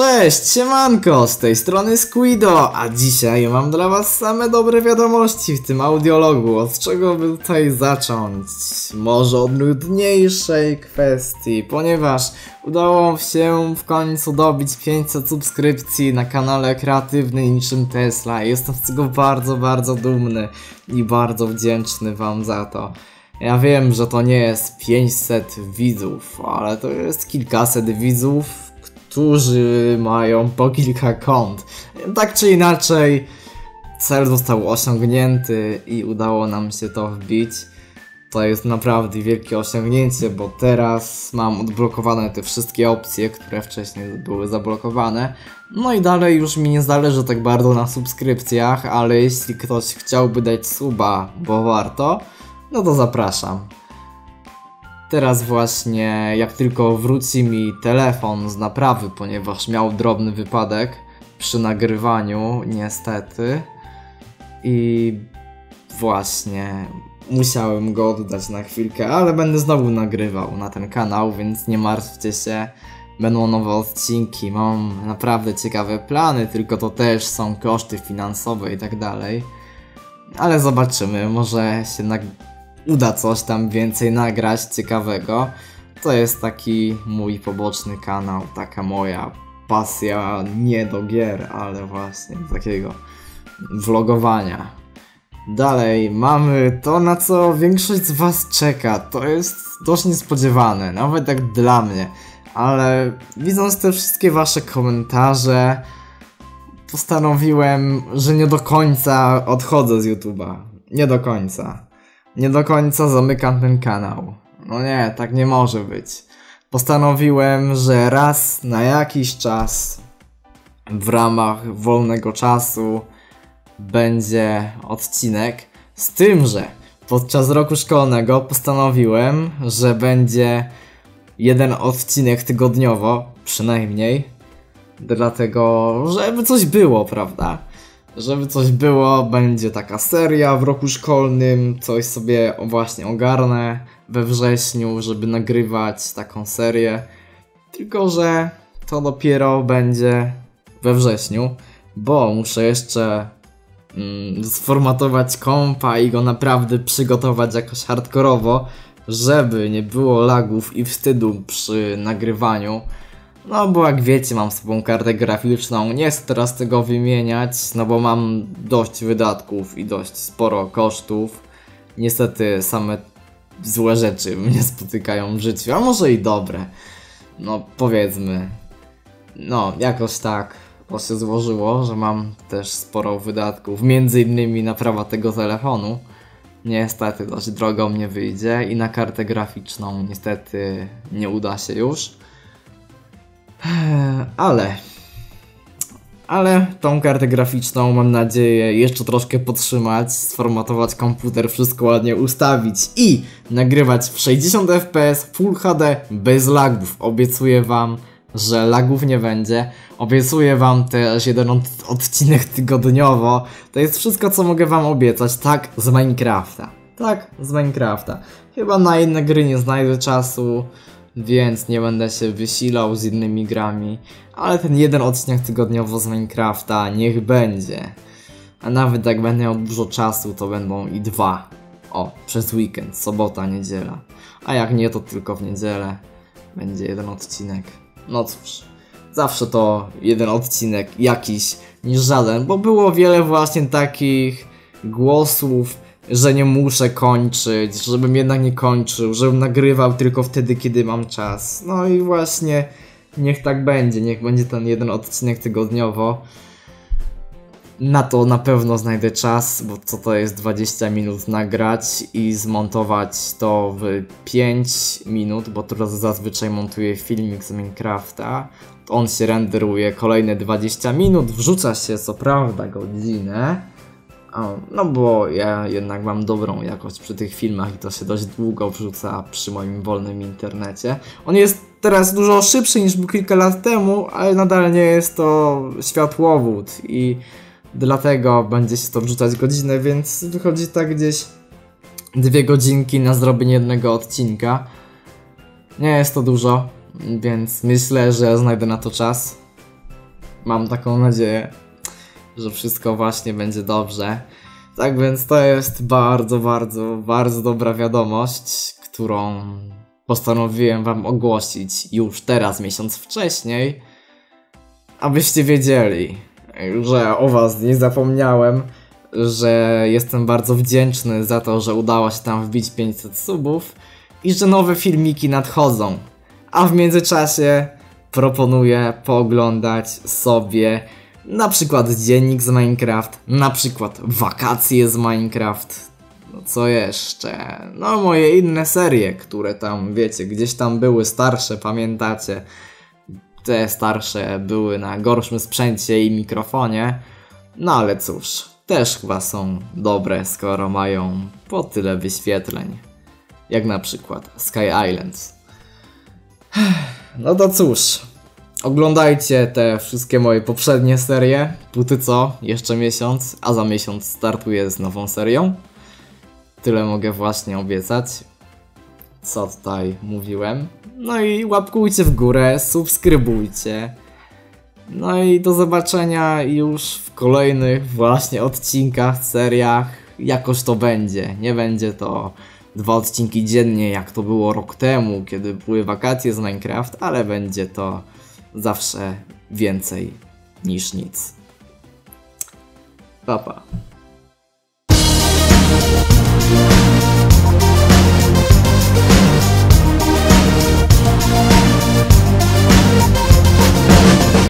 Cześć, siemanko, z tej strony Squido, a dzisiaj mam dla was same dobre wiadomości w tym audiologu. Od czego by tutaj zacząć? Może od nudniejszej kwestii, ponieważ udało się w końcu dobić 500 subskrypcji na kanale kreatywny niczym Tesla. Jestem z tego bardzo, bardzo dumny i bardzo wdzięczny wam za to. Ja wiem, że to nie jest 500 widzów, ale to jest kilkaset widzów, którzy mają po kilka kont. Tak czy inaczej, cel został osiągnięty i udało nam się to wbić. To jest naprawdę wielkie osiągnięcie, bo teraz mam odblokowane te wszystkie opcje, które wcześniej były zablokowane. No i dalej już mi nie zależy tak bardzo na subskrypcjach, ale jeśli ktoś chciałby dać suba, bo warto, no to zapraszam. Teraz właśnie, jak tylko wróci mi telefon z naprawy, ponieważ miał drobny wypadek przy nagrywaniu, niestety. I właśnie musiałem go oddać na chwilkę, ale będę znowu nagrywał na ten kanał, więc nie martwcie się. Będą nowe odcinki, mam naprawdę ciekawe plany, tylko to też są koszty finansowe i tak dalej. Ale zobaczymy, może się nag uda coś tam więcej nagrać ciekawego. To jest taki mój poboczny kanał, taka moja pasja nie do gier, ale właśnie takiego vlogowania. Dalej mamy to, na co większość z Was czeka. To jest dość niespodziewane, nawet jak dla mnie. Ale widząc te wszystkie Wasze komentarze, postanowiłem, że nie do końca odchodzę z YouTube'a. Nie do końca nie do końca zamykam ten kanał. No nie, tak nie może być. Postanowiłem, że raz na jakiś czas w ramach wolnego czasu będzie odcinek. Z tym, że podczas roku szkolnego postanowiłem, że będzie jeden odcinek tygodniowo, przynajmniej. Dlatego, żeby coś było, prawda? Żeby coś było, będzie taka seria w roku szkolnym, coś sobie właśnie ogarnę we wrześniu, żeby nagrywać taką serię. Tylko, że to dopiero będzie we wrześniu, bo muszę jeszcze mm, sformatować kompa i go naprawdę przygotować jakoś hardkorowo, żeby nie było lagów i wstydu przy nagrywaniu. No bo jak wiecie mam sobą kartę graficzną, nie chcę teraz tego wymieniać, no bo mam dość wydatków i dość sporo kosztów. Niestety same złe rzeczy mnie spotykają w życiu, a może i dobre. No powiedzmy. No jakoś tak to się złożyło, że mam też sporo wydatków, między innymi naprawa tego telefonu. Niestety dość drogo mnie wyjdzie i na kartę graficzną niestety nie uda się już. Ale. Ale tą kartę graficzną mam nadzieję jeszcze troszkę podtrzymać, sformatować komputer, wszystko ładnie ustawić i nagrywać w 60 fps Full HD bez lagów. Obiecuję wam, że lagów nie będzie. Obiecuję wam też jeden od odcinek tygodniowo. To jest wszystko co mogę wam obiecać, tak z Minecrafta. Tak, z Minecrafta. Chyba na inne gry nie znajdę czasu więc nie będę się wysilał z innymi grami, ale ten jeden odcinek tygodniowo z Minecrafta niech będzie. A nawet jak będę miał dużo czasu, to będą i dwa. O, przez weekend, sobota, niedziela. A jak nie, to tylko w niedzielę będzie jeden odcinek. No cóż, zawsze to jeden odcinek jakiś niż żaden, bo było wiele właśnie takich głosów, że nie muszę kończyć, żebym jednak nie kończył, żebym nagrywał tylko wtedy, kiedy mam czas. No i właśnie niech tak będzie, niech będzie ten jeden odcinek tygodniowo. Na to na pewno znajdę czas, bo co to jest 20 minut nagrać i zmontować to w 5 minut, bo teraz zazwyczaj montuję filmik z Minecrafta. On się renderuje kolejne 20 minut, wrzuca się co prawda godzinę, no bo ja jednak mam dobrą jakość przy tych filmach i to się dość długo wrzuca przy moim wolnym internecie. On jest teraz dużo szybszy niż był kilka lat temu, ale nadal nie jest to światłowód i dlatego będzie się to wrzucać godzinę, więc wychodzi tak gdzieś dwie godzinki na zrobienie jednego odcinka. Nie jest to dużo, więc myślę, że znajdę na to czas. Mam taką nadzieję, że wszystko właśnie będzie dobrze. Tak więc to jest bardzo, bardzo, bardzo dobra wiadomość, którą postanowiłem wam ogłosić już teraz, miesiąc wcześniej, abyście wiedzieli, że o was nie zapomniałem, że jestem bardzo wdzięczny za to, że udało się tam wbić 500 subów i że nowe filmiki nadchodzą. A w międzyczasie proponuję pooglądać sobie na przykład dziennik z Minecraft, na przykład wakacje z Minecraft, no co jeszcze? No moje inne serie, które tam, wiecie, gdzieś tam były starsze, pamiętacie? Te starsze były na gorszym sprzęcie i mikrofonie. No ale cóż, też chyba są dobre, skoro mają po tyle wyświetleń. Jak na przykład Sky Islands. No to cóż, oglądajcie te wszystkie moje poprzednie serie. Póty co, jeszcze miesiąc, a za miesiąc startuję z nową serią. Tyle mogę właśnie obiecać. Co tutaj mówiłem. No i łapkujcie w górę, subskrybujcie. No i do zobaczenia już w kolejnych właśnie odcinkach, seriach. Jakoś to będzie. Nie będzie to dwa odcinki dziennie, jak to było rok temu, kiedy były wakacje z Minecraft, ale będzie to zawsze więcej niż nic. Papa. Pa.